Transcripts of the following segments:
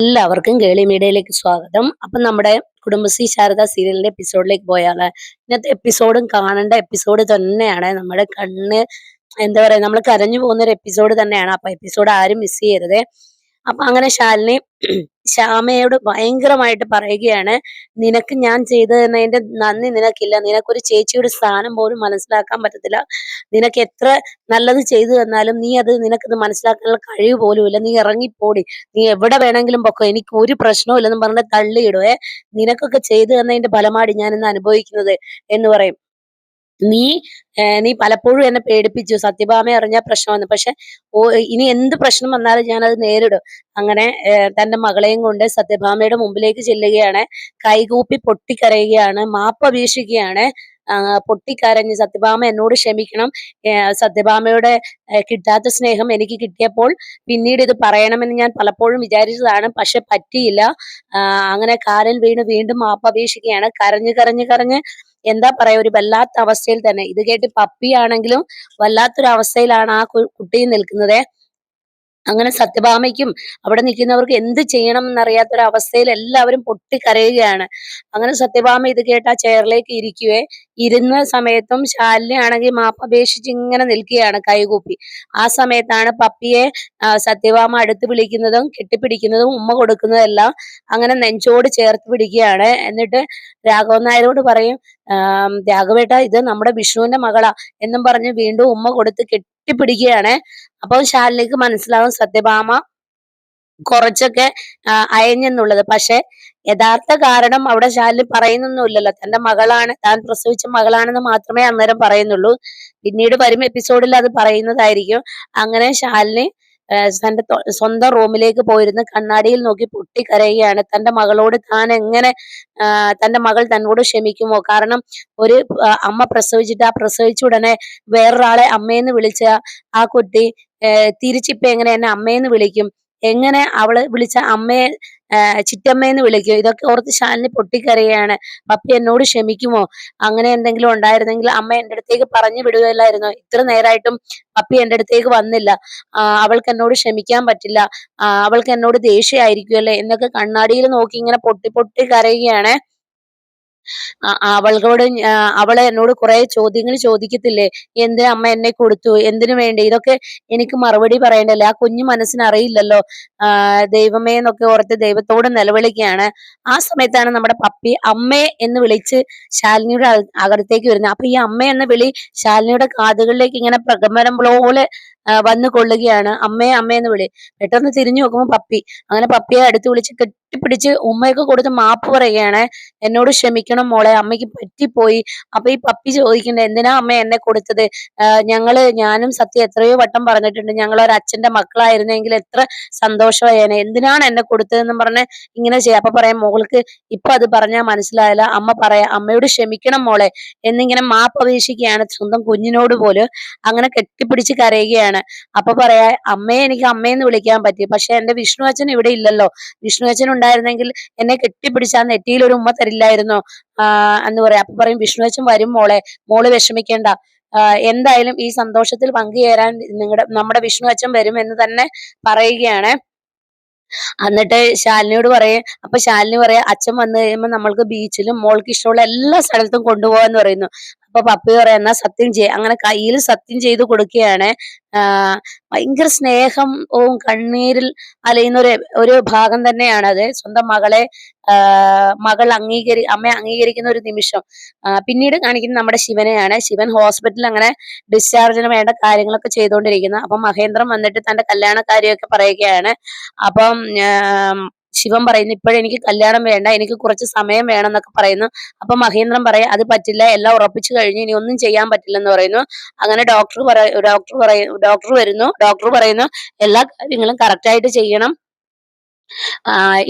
എല്ലാവർക്കും കേളി മീഡിയയിലേക്ക് സ്വാഗതം. അപ്പം നമ്മുടെ കുടുംബശ്രീ ശാരദ സീരിയലിന്റെ എപ്പിസോഡിലേക്ക് പോയാൽ? ഇന്നത്തെ എപ്പിസോഡും കാണേണ്ട എപ്പിസോഡ് തന്നെയാണ്. നമ്മുടെ കണ്ണ് എന്താ പറയാ നമ്മൾ കരഞ്ഞു പോകുന്ന ഒരു എപ്പിസോഡ് തന്നെയാണ്. അപ്പൊ എപ്പിസോഡ് ആരും മിസ് ചെയ്യരുത്. അപ്പൊ അങ്ങനെ ശാലിനി ശ്യാമയോട് ഭയങ്കരമായിട്ട് പറയുകയാണ് നിനക്ക് ഞാൻ ചെയ്തു തന്നതിന്റെ നന്ദി നിനക്കില്ല. നിനക്കൊരു ചേച്ചിയുടെ സ്ഥാനം പോലും മനസ്സിലാക്കാൻ പറ്റത്തില്ല. നിനക്ക് എത്ര നല്ലത് ചെയ്തു തന്നാലും നീ അത് നിനക്കത് മനസ്സിലാക്കാനുള്ള കഴിവ് പോലുമില്ല നീ ഇറങ്ങിപ്പോടി. നീ എവിടെ വേണമെങ്കിലും പൊക്കോ. എനിക്ക് ഒരു പ്രശ്നവും ഇല്ലെന്ന് പറഞ്ഞ് തള്ളിയിടുവേ. നിനക്കൊക്കെ ചെയ്തു തന്നതിന്റെ ഫലമാടി ഞാൻ ഇന്ന് അനുഭവിക്കുന്നത് എന്ന് പറയും. നീ നീ പലപ്പോഴും എന്നെ പേടിപ്പിച്ചു. സത്യഭാമ അറിഞ്ഞ വന്നു. പക്ഷെ ഓ ഇനി എന്ത് പ്രശ്നം വന്നാലും ഞാൻ അത് നേരിടും. അങ്ങനെ തന്റെ മകളെയും കൊണ്ട് സത്യഭാമയുടെ മുമ്പിലേക്ക് ചെല്ലുകയാണ്. കൈകൂപ്പി പൊട്ടിക്കരയുകയാണ്. മാപ്പ് അപേക്ഷിക്കുകയാണ്. പൊട്ടിക്കരഞ്ഞ് സത്യഭാമ എന്നോട് ക്ഷമിക്കണം. സത്യഭാമയുടെ കിട്ടാത്ത സ്നേഹം എനിക്ക് കിട്ടിയപ്പോൾ പിന്നീട് ഇത് പറയണമെന്ന് ഞാൻ പലപ്പോഴും വിചാരിച്ചതാണ്. പക്ഷെ പറ്റിയില്ല. അങ്ങനെ കാലിൽ വീണ് വീണ്ടും മാപ്പ് അപേക്ഷിക്കുകയാണ്. കരഞ്ഞ് കരഞ്ഞ് കരഞ്ഞ് എന്താ പറയാ ഒരു വല്ലാത്ത അവസ്ഥയിൽ തന്നെ. ഇത് കേട്ട് പപ്പിയാണെങ്കിലും വല്ലാത്തൊരു അവസ്ഥയിലാണ് ആ കുട്ടി നിൽക്കുന്നത്. അങ്ങനെ സത്യഭാമയ്ക്കും അവിടെ നിൽക്കുന്നവർക്ക് എന്ത് ചെയ്യണം എന്നറിയാത്തൊരു അവസ്ഥയിൽ എല്ലാവരും പൊട്ടിക്കരയുകയാണ്. അങ്ങനെ സത്യഭാമ ഇത് കേട്ട് ആ ചെയറിലേക്ക് ഇരിക്കുവേ. ഇരുന്ന സമയത്തും ശാലിനിയാണെങ്കിൽ മാപ്പപേക്ഷിച്ച് ഇങ്ങനെ നിൽക്കുകയാണ് കൈകൂപ്പി. ആ സമയത്താണ് പപ്പിയെ സത്യഭാമ അടുത്ത് വിളിക്കുന്നതും കെട്ടിപ്പിടിക്കുന്നതും ഉമ്മ കൊടുക്കുന്നതെല്ലാം അങ്ങനെ നെഞ്ചോട് ചേർത്ത് പിടിക്കുകയാണ്. എന്നിട്ട് രാഘവൻ നായരോട് പറയും രാഘവേട്ട ഇത് നമ്മുടെ വിഷ്ണുവിന്റെ മകളാ എന്നും പറഞ്ഞ് വീണ്ടും ഉമ്മ കൊടുത്ത് കെട്ടിപ്പിടിക്കുകയാണ്. അപ്പോൾ ശാലിനിക്ക് മനസ്സിലാവും സത്യഭാമ കുറച്ചൊക്കെ അയഞ്ഞെന്നുള്ളത്. പക്ഷെ യഥാർത്ഥ കാരണം അവിടെ ശാലിനി പറയുന്നൊന്നുമില്ലല്ലോ. തന്റെ മകളാണ് താൻ പ്രസവിച്ച മകളാണെന്ന് മാത്രമേ അന്നേരം പറയുന്നുള്ളൂ. പിന്നീട് വരും എപ്പിസോഡിൽ അത് പറയുന്നതായിരിക്കും. അങ്ങനെ ശാലിനി തന്റെ സ്വന്തം റൂമിലേക്ക് പോയിരുന്ന് കണ്ണാടിയിൽ നോക്കി പൊട്ടിക്കരയുകയാണ്. തന്റെ മകളോട് താൻ എങ്ങനെ തന്റെ മകൾ തന്നോട് ക്ഷമിക്കുമോ? കാരണം ഒരു അമ്മ പ്രസവിച്ചിട്ട് ആ പ്രസവിച്ച ഉടനെ വേറൊരാളെ അമ്മയെന്ന് വിളിച്ച ആ കുട്ടി തിരിച്ചിപ്പോ എങ്ങനെ എന്നെ അമ്മയെന്ന് വിളിക്കും? എങ്ങനെ അവൾ വിളിച്ച അമ്മയെ ചിറ്റമ്മയെന്ന് വിളിക്കും. ഇതൊക്കെ ഓർത്ത് ശാലിനി പൊട്ടിക്കരയാണ്. പപ്പി എന്നോട് ക്ഷമിക്കുമോ? അങ്ങനെ എന്തെങ്കിലും ഉണ്ടായിരുന്നെങ്കിൽ അമ്മ എന്റെ അടുത്തേക്ക് പറഞ്ഞു വിടുകയില്ലായിരുന്നോ? ഇത്ര നേരമായിട്ടും പപ്പി എന്റെ അടുത്തേക്ക് വന്നില്ല. അവൾക്ക് എന്നോട് ക്ഷമിക്കാൻ പറ്റില്ല. അവൾക്ക് എന്നോട് ദേഷ്യമായിരിക്കുമല്ലേ എന്നൊക്കെ കണ്ണാടിയിൽ നോക്കി ഇങ്ങനെ പൊട്ടി പൊട്ടി കരയുകയാണ് അവളോട് അവൾ എന്നോട് കുറെ ചോദ്യങ്ങൾ ചോദിക്കത്തില്ലേ? എന്തിനാ അമ്മ എന്നെ കൊടുത്തു? എന്തിനു വേണ്ടി? ഇതൊക്കെ എനിക്ക് മറുപടി പറയണ്ടല്ലേ? ആ കുഞ്ഞു മനസ്സിന് അറിയില്ലല്ലോ ആ ദൈവമേ എന്നൊക്കെ ഓർത്ത് ദൈവത്തോട് നിലവിളിക്കുകയാണ്. ആ സമയത്താണ് നമ്മുടെ പപ്പി അമ്മേ എന്ന് വിളിച്ച് ശാലിനിയുടെ അക- അകത്തേക്ക് വരുന്നത്. അപ്പൊ ഈ അമ്മ എന്ന വിളി ശാലിനിയുടെ കാതുകളിലേക്ക് ഇങ്ങനെ പ്രകമ്പനം പോലെ വന്നു കൊള്ളുകയാണ് അമ്മേ അമ്മേ എന്ന് വിളി. പെട്ടെന്ന് തിരിഞ്ഞു നോക്കുമ്പോൾ പപ്പി. അങ്ങനെ പപ്പിയെ അടുത്ത് വിളിച്ച് കെട്ടിപ്പിടിച്ച് ഉമ്മയൊക്കെ കൊടുത്ത് മാപ്പ് പറയുകയാണ്. എന്നോട് ക്ഷമിക്കണം മോളെ അമ്മയ്ക്ക് പറ്റിപ്പോയി. അപ്പൊ ഈ പപ്പി ചോദിക്കണ്ടേ എന്തിനാ അമ്മ എന്നെ കൊടുത്തത്? ഞങ്ങൾ ഞാനും സത്യം എത്രയോ വട്ടം പറഞ്ഞിട്ടുണ്ട്. ഞങ്ങൾ ഒരു അച്ഛന്റെ മക്കളായിരുന്നെങ്കിൽ എത്ര സന്തോഷമായേനെ. എന്തിനാണ് എന്നെ കൊടുത്തതെന്ന് പറഞ്ഞ് ഇങ്ങനെ ചെയ്യാം. അപ്പൊ പറയാം മോൾക്ക് ഇപ്പൊ അത് പറഞ്ഞാൽ മനസ്സിലായില്ല അമ്മ പറയാം അമ്മയോട് ക്ഷമിക്കണം മോളെ. എന്നിങ്ങനെ മാപ്പ് അപേക്ഷിക്കുകയാണ് സ്വന്തം കുഞ്ഞിനോട് പോലും. അങ്ങനെ കെട്ടിപ്പിടിച്ച് കരയുകയാണ്. അപ്പൊ പറയാ അമ്മയെ എനിക്ക് അമ്മയെന്ന് വിളിക്കാൻ പറ്റി. പക്ഷെ എന്റെ വിഷ്ണു അച്ഛൻ ഇവിടെ ഇല്ലല്ലോ. വിഷ്ണു അച്ഛൻ ഉണ്ടായിരുന്നെങ്കിൽ എന്നെ കെട്ടിപ്പിടിച്ച ആ നെറ്റിയിൽ ഒരു ഉമ്മ തരില്ലായിരുന്നോ. എന്ന് പറയാം. അപ്പൊ പറയും വിഷ്ണു അച്ഛൻ വരും മോളെ. മോൾ വിഷമിക്കേണ്ട. എന്തായാലും ഈ സന്തോഷത്തിൽ പങ്കുചേരാൻ നിങ്ങളുടെ നമ്മുടെ വിഷ്ണു അച്ഛൻ വരും എന്ന് തന്നെ പറയുകയാണ്. എന്നിട്ട് ശാലിനിയോട് പറയും അപ്പൊ ശാലിനി പറയാ അച്ഛൻ വന്നു കഴിയുമ്പോൾ നമ്മൾക്ക് ബീച്ചിലും മോൾക്ക് ഇഷ്ടമുള്ള എല്ലാ സ്ഥലത്തും കൊണ്ടുപോകാന്ന് പറയുന്നു. അപ്പൊ പപ്പി പറയുന്ന സത്യം ചെയ്യ അങ്ങനെ കയ്യിൽ സത്യം ചെയ്ത് കൊടുക്കുകയാണ്. ഭയങ്കര ഭയങ്കര സ്നേഹവും കണ്ണീരിൽ അലയുന്ന ഒരു ഒരു ഭാഗം തന്നെയാണ് അത് സ്വന്തം മകളെ മകൾ അംഗീകരി അമ്മയെ അംഗീകരിക്കുന്ന ഒരു നിമിഷം. പിന്നീട് കാണിക്കുന്നത് നമ്മുടെ ശിവനെയാണ്. ശിവൻ ഹോസ്പിറ്റലിൽ അങ്ങനെ ഡിസ്ചാർജിന് വേണ്ട കാര്യങ്ങളൊക്കെ ചെയ്തുകൊണ്ടിരിക്കുന്നു. അപ്പം മഹേന്ദ്രൻ വന്നിട്ട് തന്റെ കല്യാണ കാര്യമൊക്കെ പറയുകയാണ്. അപ്പം ശിവൻ പറയുന്നു ഇപ്പോഴെനിക്ക് കല്യാണം വേണ്ട എനിക്ക് കുറച്ച് സമയം വേണം എന്നൊക്കെ പറയുന്നു. അപ്പൊ മഹേന്ദ്രൻ പറയാം അത് പറ്റില്ല എല്ലാം ഉറപ്പിച്ചു കഴിഞ്ഞു ഇനി ഒന്നും ചെയ്യാൻ പറ്റില്ലെന്ന് പറയുന്നു. അങ്ങനെ ഡോക്ടർ പറ ഡോക്ടർ പറയും ഡോക്ടർ വരുന്നു ഡോക്ടർ പറയുന്നു എല്ലാ കാര്യങ്ങളും കറക്റ്റ് ആയിട്ട് ചെയ്യണം.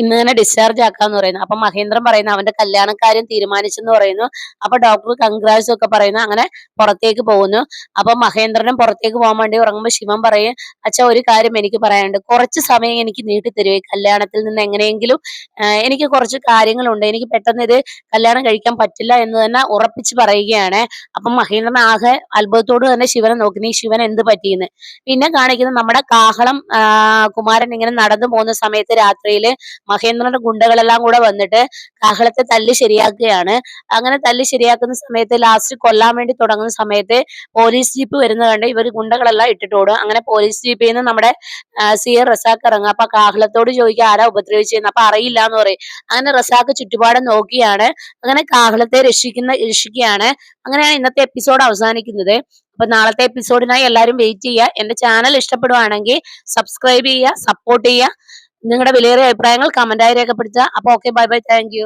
ഇന്ന് തന്നെ ഡിസ്ചാർജ് ആക്കാന്ന് പറയുന്നു. അപ്പൊ മഹേന്ദ്രൻ പറയുന്നു അവന്റെ കല്യാണ കാര്യം തീരുമാനിച്ചെന്ന് പറയുന്നു. അപ്പൊ ഡോക്ടർ കൺഗ്രാറ്റ്സ് ഒക്കെ പറയുന്നു അങ്ങനെ പുറത്തേക്ക് പോകുന്നു. അപ്പൊ മഹേന്ദ്രനും പുറത്തേക്ക് പോകാൻ വേണ്ടി ഉറങ്ങുമ്പോൾ ശിവൻ പറയും അച്ഛാ ഒരു കാര്യം എനിക്ക് പറയാനുണ്ട്. കുറച്ച് സമയം എനിക്ക് നീട്ടി ഈ കല്യാണത്തിൽ നിന്ന് എങ്ങനെയെങ്കിലും എനിക്ക് കുറച്ച് കാര്യങ്ങളുണ്ട്. എനിക്ക് പെട്ടെന്ന് ഇത് കല്യാണം കഴിക്കാൻ പറ്റില്ല എന്ന് തന്നെ ഉറപ്പിച്ച് പറയുകയാണ്. അപ്പൊ മഹേന്ദ്രൻ ആകെ അത്ഭുതത്തോട് തന്നെ ശിവനെ നോക്കുന്നു. ഈ ശിവൻ എന്ത് പറ്റിയെന്ന്. പിന്നെ കാണിക്കുന്നത് നമ്മുടെ കാഹളം കുമാരൻ ഇങ്ങനെ നടന്നു പോകുന്ന സമയത്ത് രാത്രിയിൽ മഹേന്ദ്രന്റെ ഗുണ്ടകളെല്ലാം കൂടെ വന്നിട്ട് കാഹളത്തെ തല്ലി ശരിയാക്കുകയാണ്. അങ്ങനെ തല്ലി ശരിയാക്കുന്ന സമയത്ത് ലാസ്റ്റ് കൊല്ലാൻ വേണ്ടി തുടങ്ങുന്ന സമയത്ത് പോലീസ് ജീപ്പ് വരുന്നത് കണ്ട് ഇവർ ഗുണ്ടകളെല്ലാം ഇട്ടിട്ട് ഓടും. അങ്ങനെ പോലീസ് ജീപ്പിൽ നിന്ന് നമ്മുടെ സി എ റസാഖ് ഇറങ്ങുക അപ്പൊ കാഹളത്തോട് ചോദിക്കുക ആരാ ഉപദ്രവിച്ചിരുന്നു അപ്പൊ അറിയില്ല എന്ന് പറയും. അങ്ങനെ റസാഖ് ചുറ്റുപാടും നോക്കിയാണ്. അങ്ങനെ കാഹളത്തെ രക്ഷിക്കുന്ന രക്ഷിക്കുകയാണ്. അങ്ങനെയാണ് ഇന്നത്തെ എപ്പിസോഡ് അവസാനിക്കുന്നത്. അപ്പൊ നാളത്തെ എപ്പിസോഡിനായി എല്ലാവരും വെയിറ്റ് ചെയ്യുക. എന്റെ ചാനൽ ഇഷ്ടപ്പെടുവാണെങ്കിൽ സബ്സ്ക്രൈബ് ചെയ്യുക സപ്പോർട്ട് ചെയ്യുക. നിങ്ങളുടെ വിലയേറിയ അഭിപ്രായങ്ങൾ കമന്റായി രേഖപ്പെടുത്തുക. അപ്പൊ ഓക്കെ ബൈ ബൈ താങ്ക്